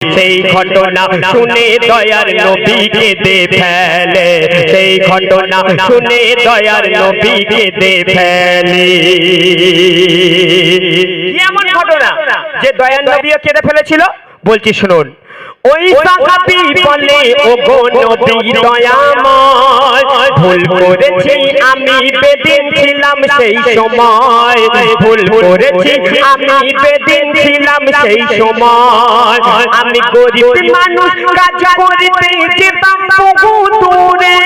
সেই ঘটনা শুনে দয়ার নবী কেঁদে ফেলে। সেই ঘটনা শুনে দয়ার নবী কেঁদে ফেলে। এমন ঘটনা যে দয়ার নবীও কেঁদে ফেলেছিল? বলছি শুনুন। ওই সাহাবি বলে ও গো নবী দয়াময় ভুল করেছি আমি বেদিন ছিলাম সেই সময়। ভুল করেছি আমি বেদিন ছিলাম সেই সময়। আমি গরিব মানুষ কাজ করিতে যেতাম বহু দূরে।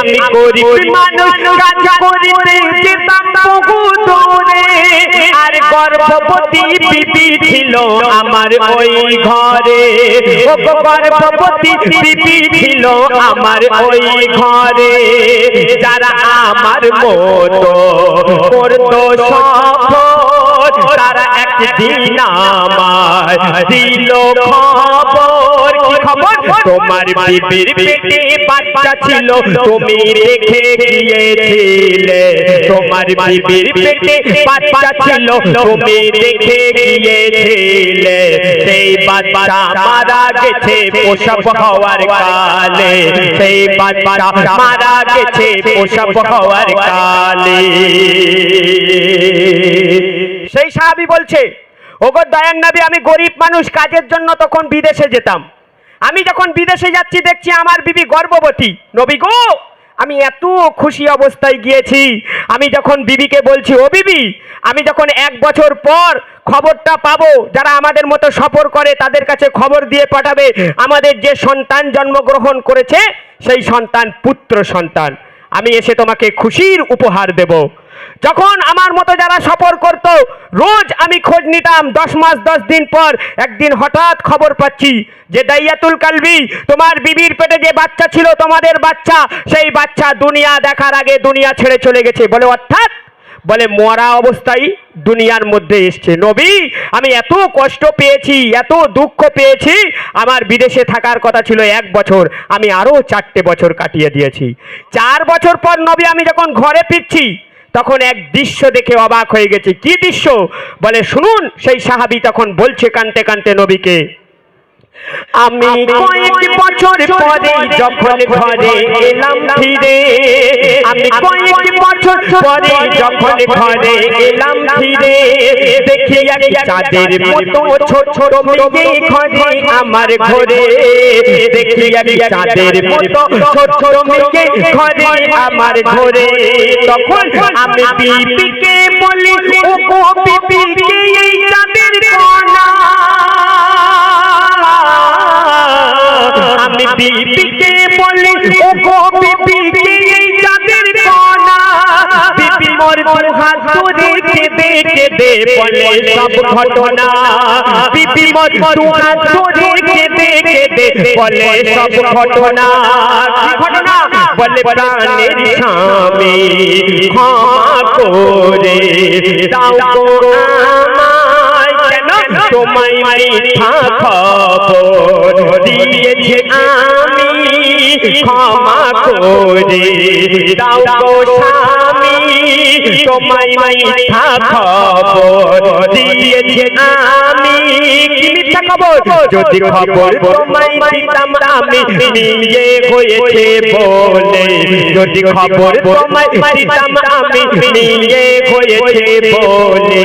আমি গরিব মানুষ কাজ করিতে যেতাম গর্ভবতী বিবি ছিল আমার ওই ঘরে। গর্ভবতী বিবি ছিল আমার ওই ঘরে। যারা আমার মতো করতো তারা একদিন আমার দিল তোমার বিবির পেটে বাচ্চা ছিল তুমি রেখে গিয়েছিলে তোমার বিবির পেটে বাচ্চা ছিল তুমি রেখে গিয়েছিলে সেই বাচ্চা মারা গেছে হওয়ার কালে। সেই বাচ্চা মারা গেছে প্রসব হওয়ার কালে। সেই সাহাবি বলছে ওগো দয়ান নবী আমি গরিব মানুষ কাজের জন্য তখন বিদেশে যেতাম। আমি যখন বিদেশে যাচ্ছি, দেখছি আমার বিবি গর্ভবতী। নবী গো, আমি এত খুশি অবস্থায় গিয়েছি। আমি যখন বিবিকে বলছি, ও বিবি, আমি যখন এক বছর পর খবরটা পাবো, যারা আমাদের মতো সফর করে, তাদের কাছে খবর দিয়ে পাঠাবে, আমাদের যে সন্তান জন্মগ্রহণ করেছে, সেই সন্তান পুত্র সন্তান। আমি এসে তোমাকে খুশির উপহার দেব। যখন আমার মতো যারা সফর করত, রোজ আমি খোঁজ নিতাম, দশ মাস, দশ দিন পর একদিন হঠাৎ খবর পাচ্ছি যে দাইয়াতুল কালবি, তোমার বিবির পেটে যে বাচ্চা ছিল, তোমাদের বাচ্চা, সেই বাচ্চা দুনিয়া দেখার আগে দুনিয়া ছেড়ে চলে গেছে। বলে, অর্থাৎ, বলে, মরা অবস্থায় দুনিয়ার মধ্যে এসছে। নবী, আমি এত কষ্ট পেয়েছি, এত দুঃখ পেয়েছি, আমার বিদেশে থাকার কথা ছিল এক বছর। আমি আরও চারটে বছর কাটিয়ে দিয়েছি। চার বছর পর নবী, আমি যখন ঘরে ফিরছি তখন এক দৃশ্য দেখে অবাক হয়ে গেছে। কি দৃশ্য? বলে, শুনুন, সেই সাহাবি তখন বলছে কানতে কানতে নবীকে আমি কয়েক বছর পরে যখন ঘরে এলাম ফিরে আমি কয়েক বছর পরে যখন ঘরে এলাম ফিরে দেখি চাঁদের মতো ছোট ছোট মেয়ে ঘরে আমার ঘরে দেখি এক চাঁদের মতো ছোট ছোট মেয়ে ঘরে আমার ঘরে তখন আমি বিবিকে বলি ও গো বিবিকে এই চাঁদের কণা বিবিকে বলি ও গো এই চাঁদের কণা বিবি মোর কেঁদে বলে, সব ঘটনা। মোর বলে, সব ঘটনা। ঘটনা? বলে করে দাও গো তোমায় দিয়েছে আমি ক্ষমা করে দাও গো তোমায় মাই খবর দিয়েছে আমি। মিথ্যা খবর। যদি খবর তোমায় দিতাম আমি হয়েছে বলে। যদি খবর তোমায় দিতাম আমি হয়েছে বলে।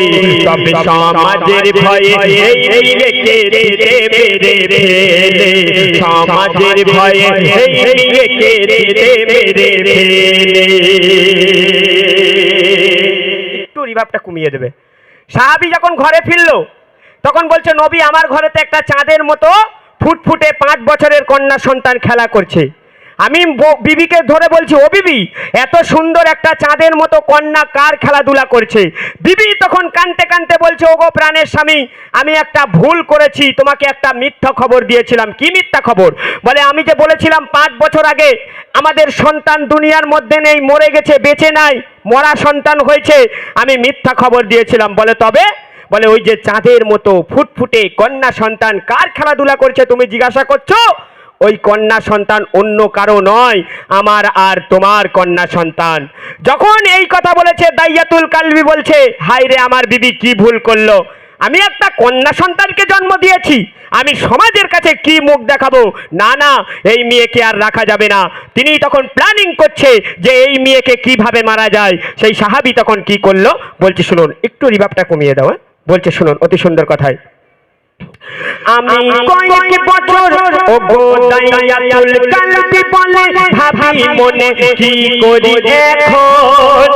তবে সমাজের ভয়ে এই রেখে ফেলে। সমাজের ভয়ে এই রেখে ফেলে। একটু রিভাবটা কমিয়ে দেবে। সাহাবি যখন ঘরে ফিরলো তখন বলছে, নবী আমার ঘরেতে একটা চাঁদের মতো ফুটফুটে পাঁচ বছরের কন্যা সন্তান খেলা করছে। আমি বিবিকে ধরে বলছি, ও বিবি, এত সুন্দর একটা চাঁদের মতো কন্যা কার খেলাধুলা করছে? বিবি তখন কানতে কানতে বলছে, ওগো প্রাণের স্বামী, আমি একটা ভুল করেছি, তোমাকে একটা মিথ্যা খবর দিয়েছিলাম। কি মিথ্যা খবর? বলে, আমি যে বলেছিলাম পাঁচ বছর আগে, আমাদের সন্তান দুনিয়ার মধ্যে নেই, মরে গেছে, বেঁচে নাই, মরা সন্তান হয়েছে, আমি মিথ্যা খবর দিয়েছিলাম। বলে, তবে বলে, ওই যে চাঁদের মতো ফুটফুটে কন্যা সন্তান কার খেলাধুলা করছে তুমি জিজ্ঞাসা করছ? ওই কন্যা সন্তান অন্য কারও নয়, আমার আর তোমার কন্যা সন্তান। যখন এই কথা বলেছে, দাইয়াতুল কালবি বলছে হাই রে আমার বিবি, কি ভুল করল? আমি একটা কন্যা সন্তানকে জন্ম দিয়েছি, আমি সমাজের কাছে কি মুখ দেখাবো? না না, এই মেয়েকে আর রাখা যাবে না। তিনি তখন প্ল্যানিং করছে যে এই মেয়েকে কীভাবে মারা যায়, সেই সাহাবি তখন কি করল? বলছি, শুনুন, একটু রিভাবটা কমিয়ে দাও হ্যাঁ? বলছে শুনুন অতি সুন্দর কথায়। আমি কয়েক বছর ও গো দাইয়াতুল কালবি বলে ভাবি মনে কি করি এখন?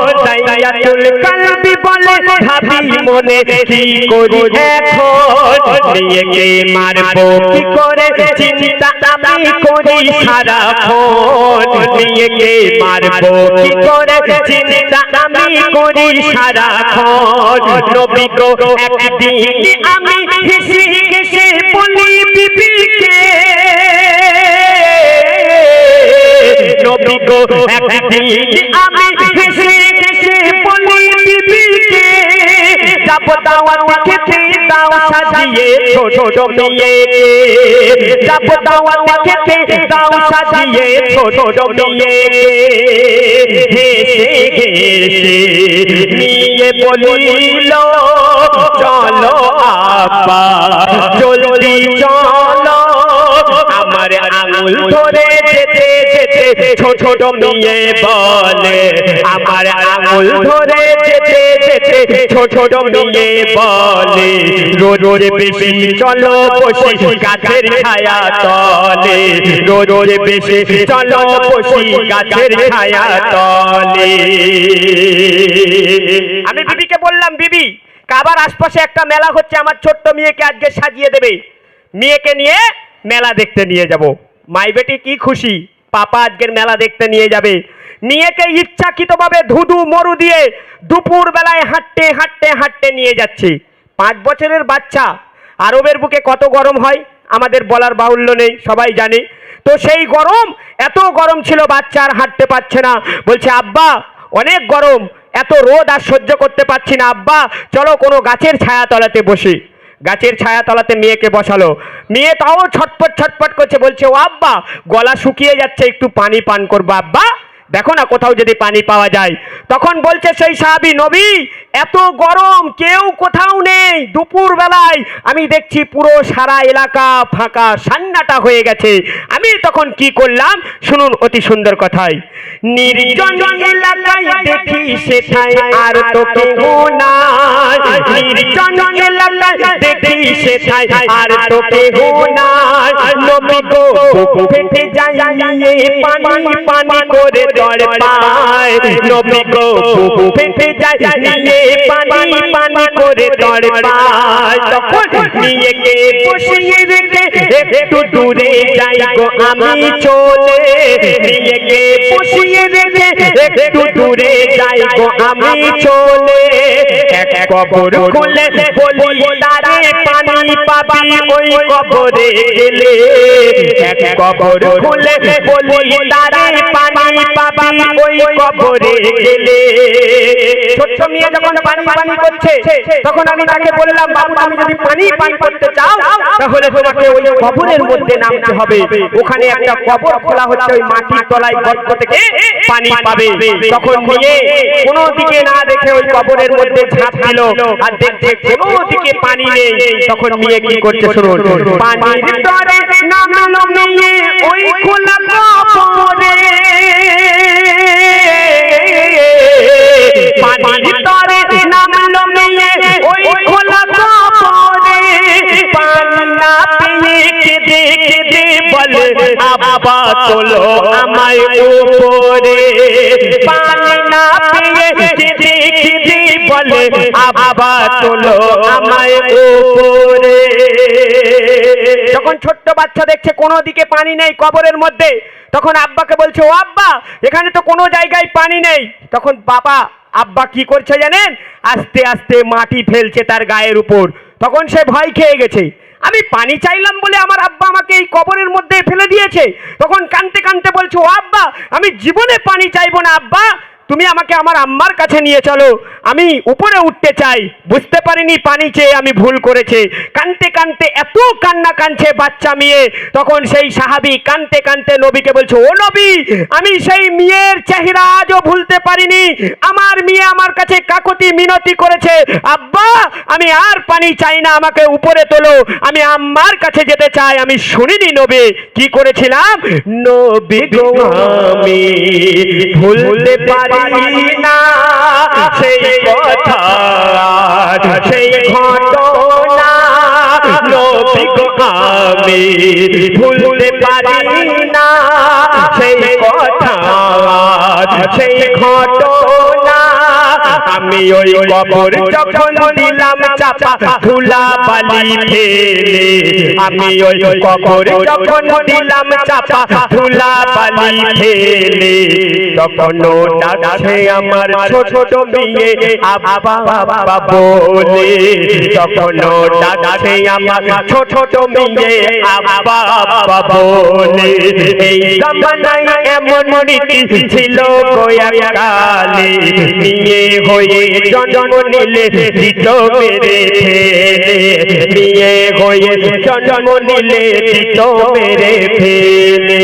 দাইয়াতুল কালবি বলে ভাবি মনে কি করি এখন? মারবো? কি করে চিন্তা আমি করি নিয়েকে মারবো? কি করে চিন্তা আমি করি সারাক্ষণ? নবী গো একদিন আমি বলি বিবিকে নবী গো, একদিন আমি হেসে হেসে বলি বিবিকে যাব দাওয়াত খেতে দাও সাজিয়ে, ছোট ছোট মেয়েকে যাব দাওয়াত খেতে দাও সাজিয়ে, ছোট ছোট হেসে হেসে নিয়ে বলিল, চলো আপা জলদি চলো। আমার আঙুল ধরে যেতে যেতে ছোট ছোট মেয়ে বলে। আমার আঙুল ধরে যেতে যেতে ছোট ছোট মেয়ে বলে। রোজ রোজ বেশি চলো বসি গাছের ছায়া তলে। রোজ রোজ বেশি চলো বসি গাছের ছায়া তলে। আমি বিবিকে বললাম বিবি কাবার আশপাশে একটা মেলা হচ্ছে, আমার ছোট্ট মেয়েকে আজকে সাজিয়ে দেবে। মেয়েকে নিয়ে মেলা দেখতে নিয়ে যাব। মাই বেটি কি খুশি, পাপা আজকের মেলা দেখতে নিয়ে যাবে। মেয়েকে ইচ্ছাকৃতভাবে ধুধু মরু দিয়ে দুপুর বেলায় হাঁটতে হাঁটতে হাঁটতে নিয়ে যাচ্ছে। পাঁচ বছরের বাচ্চা, আরবের বুকে কত গরম হয়, আমাদের বলার বাহুল্য নেই, সবাই জানে। তো সেই গরম, এত গরম ছিল, বাচ্চা আর হাঁটতে পারছে না। বলছে, আব্বা, অনেক গরম। এত রোদ আর সহ্য করতে পারছি না। আব্বা, চলো কোনো গাছের ছায়া তলাতে বসি। গাছের ছায়া তলাতে মেয়েকে বসালো। মেয়ে তাও ছটপট ছটপট করছে, বলছে, ও আব্বা, গলা শুকিয়ে যাচ্ছে, একটু পানি পান করব, আব্বা। দেখো না কোথাও যদি পানি পাওয়া যায়। তখন বলছে, সেই সাহাবি নবী, এত গরম, কেউ কোথাও নেই। দুপুর বেলায় আমি দেখছি পুরো সারা এলাকা ফাঁকা, সান্নাটা হয়ে গেছে। আমি তখন কি করলাম? শুনুন অতি সুন্দর কথায়। নির্জন দেখি আর নির্জন দর পায় নবী গো বুক ফেটে যায় নিয়ে পানি পানি করে দর পায় তখন নিয়ে কে বসিয়ে রেখে একটু দূরে যাই গো আমি চলে। নিয়ে কে বসিয়ে রেখে একটু দূরে যাই গো আমি চলে। এক কবর খুলে বলি, তারে পানি পাবি ওই কবরে গেলে। এক কবর খুলে বলি, তারে পানি পাবি ওই কবরে গেলে। ছোট্ট মেয়ে যখন পানি পানি করছে, তখন আমি তাকে বললাম, বাবু, তুমি যদি পানি পান করতে চাও, তাহলে তোমাকে ওই কবরের মধ্যে নামতে হবে। ওখানে একটা কবর খোলা হচ্ছে, ওই মাটির তলায় গর্ত থেকে পানি পাবে। তখন নিয়ে কোনো দিকে না দেখে ওই কবরের মধ্যে ঝাঁপ দিল। আর দেখছে কোনো দিকে পানি নেই। তখন মেয়ে কি করছে শুনুন। পানির তরে নামলো মেয়ে ওই খোলা কবরে। পানির তরে নামলো মেয়ে ওই খোলা কবরে। পানি না পেয়ে তোলো আমায় উপরে। না পেয়ে তোলো আমায় উপরে। যখন ছোট্ট বাচ্চা দেখছে কোনো দিকে পানি নেই কবরের মধ্যে, তখন আব্বাকে বলছে, ও আব্বা, এখানে তো কোনো জায়গায় পানি নেই। তখন বাবা, আব্বা কি করছে জানেন? আস্তে আস্তে মাটি ফেলছে তার গায়ের উপর। তখন সে ভয় খেয়ে গেছে। আমি পানি চাইলাম বলে আমার আব্বা আমাকে এই কবরের মধ্যে ফেলে দিয়েছে। তখন কানতে কানতে বলছে, ও আব্বা, আমি জীবনে পানি চাইব না, আব্বা। তুমি আমাকে আমার আম্মার কাছে নিয়ে চলো। আমি উপরে উঠতে চাই। বুঝতে পারিনি পানি চেয়ে আমি ভুল করেছে। কানতে কানতে এত কান্না কানছে বাচ্চা মেয়ে। তখন সেই সাহাবি কানতে কানতে নবীকে বলছে ও নবী আমি সেই মেয়ের চেহারা আজও ভুলতে পারিনি। আমার মেয়ে আমার কাছে কাকতি মিনতি করেছে। আব্বা আমি আর পানি চাই না আমাকে উপরে তোলো। আমি আম্মার কাছে যেতে চাই। আমি শুনিনি নবী কি করেছিলাম? নবী গো আমি ভুলতে পারি না সেই কথা সেই ঘটনা আমি ভুলতে পারি না সেই কথা সেই ঘটনা আমি ওই কবর যখন দিলাম চাপা, ধুলা বালি ফেলে। আমি ওই কবর যখন দিলাম চাপা, ধুলা বালি ফেলে। তখন ডাকছে আমার ছোট ছোট মেয়ে বলে। তখন ডাকছে আমার ছোট ছোট মেয়ে বাবা বলে। এই জামানায় এমন রীতি ছিল গোয়া কালে নিয়ে হয়ে মেরে ফেলে হয়ে মেরে ফেলে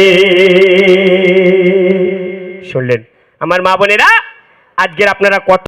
শুনলেন? আমার মা বোনেরা আজকের আপনারা কত